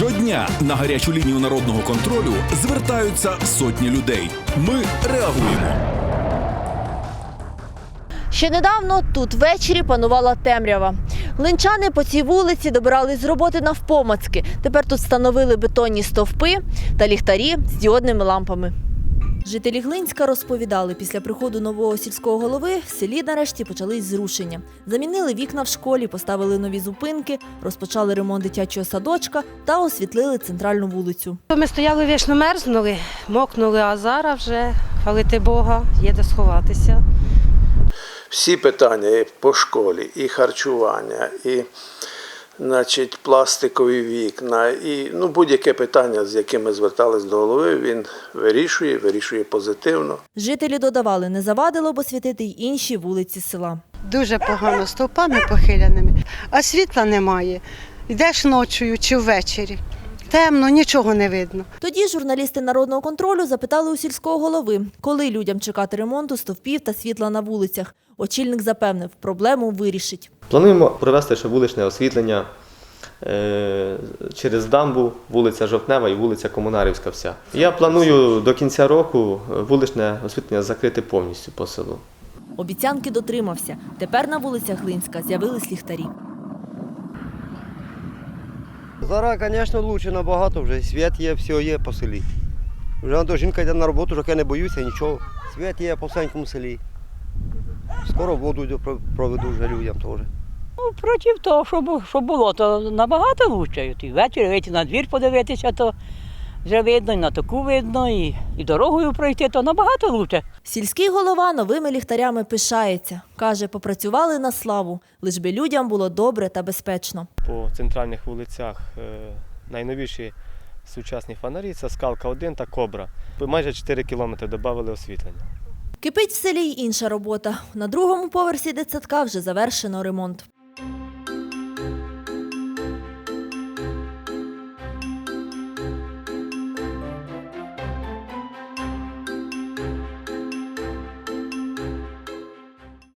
Щодня на гарячу лінію народного контролю звертаються сотні людей. Ми реагуємо. Ще недавно тут ввечері панувала темрява. Линчани по цій вулиці добирались з роботи навпомацки. Тепер тут встановили бетонні стовпи та ліхтарі з діодними лампами. Жителі Глинська розповідали, після приходу нового сільського голови в селі нарешті почались зрушення. Замінили вікна в школі, поставили нові зупинки, розпочали ремонт дитячого садочка та освітлили центральну вулицю. Ми стояли вічно мерзнули, мокнули, а зараз вже хвалити Бога, є де сховатися. всі питання і по школі, і харчування, і значить, пластикові вікна, і ну, будь-яке питання, з яким ми звертались до голови, він вирішує, вирішує позитивно. Жителі додавали, не завадило б освітити й інші вулиці села. Дуже погано стовпами похиляними, а світла немає. Йдеш ночою чи ввечері. Темно, нічого не видно. Тоді журналісти народного контролю запитали у сільського голови, коли людям чекати ремонту стовпів та світла на вулицях. Очільник запевнив, проблему вирішить. Плануємо провести ще вуличне освітлення е, через дамбу, вулиця Жовтнева і вулиця Комунарівська вся. Я планую до кінця року вуличне освітлення закрити повністю по селу. Обіцянки дотримався. Тепер на вулицях Глинська з'явились ліхтарі. Зараз, звісно, краще набагато вже. Світ є, все є по селі. Вже до жінка йде на роботу, вже я не боюся нічого. Світ є по всенькому селі. Скоро воду проведу вже людям теж. Ну, проти того, що, бу- було, то набагато краще. Ввечері вийти на двір подивитися, то вже видно, і на таку видно, і, і дорогою пройти, то набагато краще. Сільський голова новими ліхтарями пишається. Каже, попрацювали на славу, лиш би людям було добре та безпечно. По центральних вулицях е, найновіші сучасні фонарі це скалка 1 та кобра. Майже 4 кілометри додали освітлення. Кипить в селі й інша робота. На другому поверсі дитсадка вже завершено ремонт.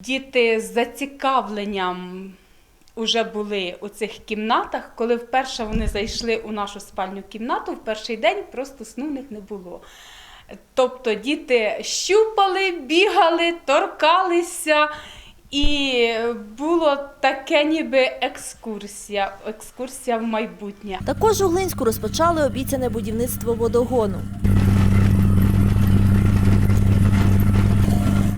Діти з зацікавленням вже були у цих кімнатах. Коли вперше вони зайшли у нашу спальню кімнату, в перший день просто сну в них не було. Тобто діти щупали, бігали, торкалися, і було таке ніби екскурсія, екскурсія в майбутнє. Також у Глинську розпочали обіцяне будівництво водогону.